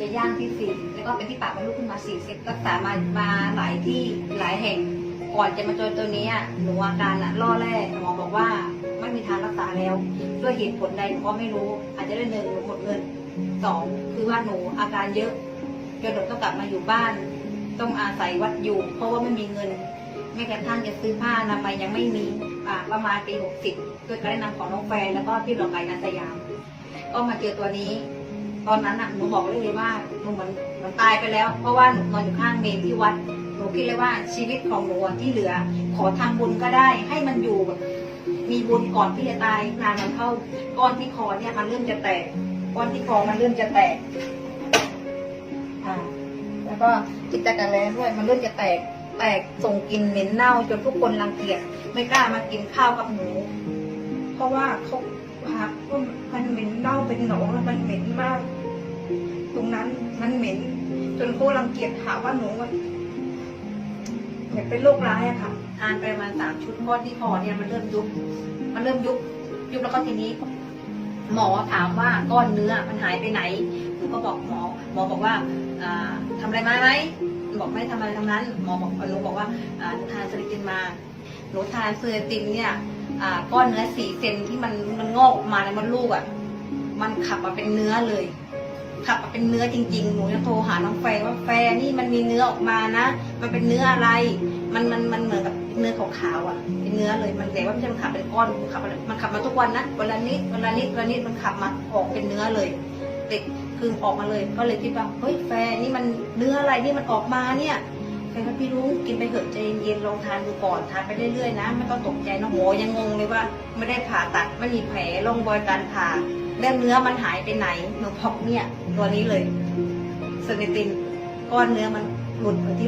จะย่างที่สี่แล้วก็เป็นที่ปากมดลูกขึ้นมาสี่สิบรักษามามาหลายที่หลายแห่ง ก่อนจะมาเจอตัวนี้อะหนูอาการอะล่อแร่หมอบอกว่าไม่มีทางรักษาแล้ว ด้วยเหตุผลใดหนูก็ไม่รู้ อาจจะได้หนึ่งหนูหมดเงินสองคือว่าหนูอาการเยอะจนหนูต้องกลับมาอยู่บ้าน ต้องอาศัยวัดอยู่ เพราะว่าไม่มีเงินแม้กระทั่งจะซื้อผ้าอนามัยยังไม่มีอ่าประมาณปีหกสิบด้วยการแนะนำของน้องแฟนแล้วก็พี่หลอกไก่นันสยาม ก็มาเจอตัวนี้ ตอนนั้นน่ะหนูบอกเลยเลยว่าหนูเหมือนเหมันตายไปแล้ว เพราะว่าหนูนอนอยู่ข้างเมนที่วัดหนูคิดเลยว่าชีวิตของหนูที่เหลือ ขอทำบุญก็ได้ ให้มันอยู่แบบมีบุญก่อนที่จะตายนานมันเข้าก้อนที่คอเนี่ยมันเริ่มจะแตกก้อนที่คอมันเริ่มจะแตกอ่าแล้วก็จิตตะกันแล้วด้วยมันเริ่มจะแตกแตกส่งกลิ่นเหม็นเน่าจนทุกคนรังเกียจไม่กล้ามากินข้าวกับหนูเพราะว่าเขาพักว่ามันเหม็นเน่าเป็นหนองแล้วมันเหม็นมาก ตรงนั้น มันเหม็น จนเขารังเกียจหาว่าหนูอะเหมือนเป็นโรคร้ายอะค่ะ ทานไปประมาณสามชุดก้อนที่คอเนี่ยมันเริ่มยุบ มันเริ่มยุบ ยุบแล้วก็ทีนี้ หมอถามว่าก้อนเนื้อมันหายไปไหนหนูก็บอกหมอ หมอบอกว่าอ่าทำอะไรมาไหมหนูบอกไม่ทำอะไรทั้งนั้น หมอบอกหนูบอกว่าอ่าหนูทานเซริตินมาหนูทานเซริตินเนี่ยอ่าก้อนเนื้อสี่เซนที่มันมันงอกออกมาในมดลูกอะ มันขับมาเป็นเนื้อเลย ขับมาเป็นเนื้อจริง ๆ หนูจะโทรหาน้องแฟว่าแฟนนี่มันมีเนื้อออกมานะ มันเป็นเนื้ออะไร มันมันมันเหมือนกับเนื้อขาวๆอะ เป็นเนื้อเลย มันแต่ว่าไม่ใช่มันขับเป็นก้อนมันขับมามันขับมาทุกวันนะวันละนิดวันละนิดวันละนิดมันขับมาออกเป็นเนื้อเลยเด็กคือออกมาเลย ก็เลยคิดว่าเฮ้ยแฟนนี่มันเนื้ออะไรนี่มันออกมาเนี่ยแฟนพี่รู้กินไปเถอะใจเย็นๆลองทานดูก่อนทานไปเรื่อยๆนะไม่ต้องตกใจนะโหยังงงเลยว่า ไม่ได้ผ่าตัดไม่มีแผลร่องรอยการผ่า แล้วเนื้อมันหายไปไหนหนูพอกเนี่ย ตัวนี้เลยเซนิตินก้อนเนื้อมันหลุดไปที่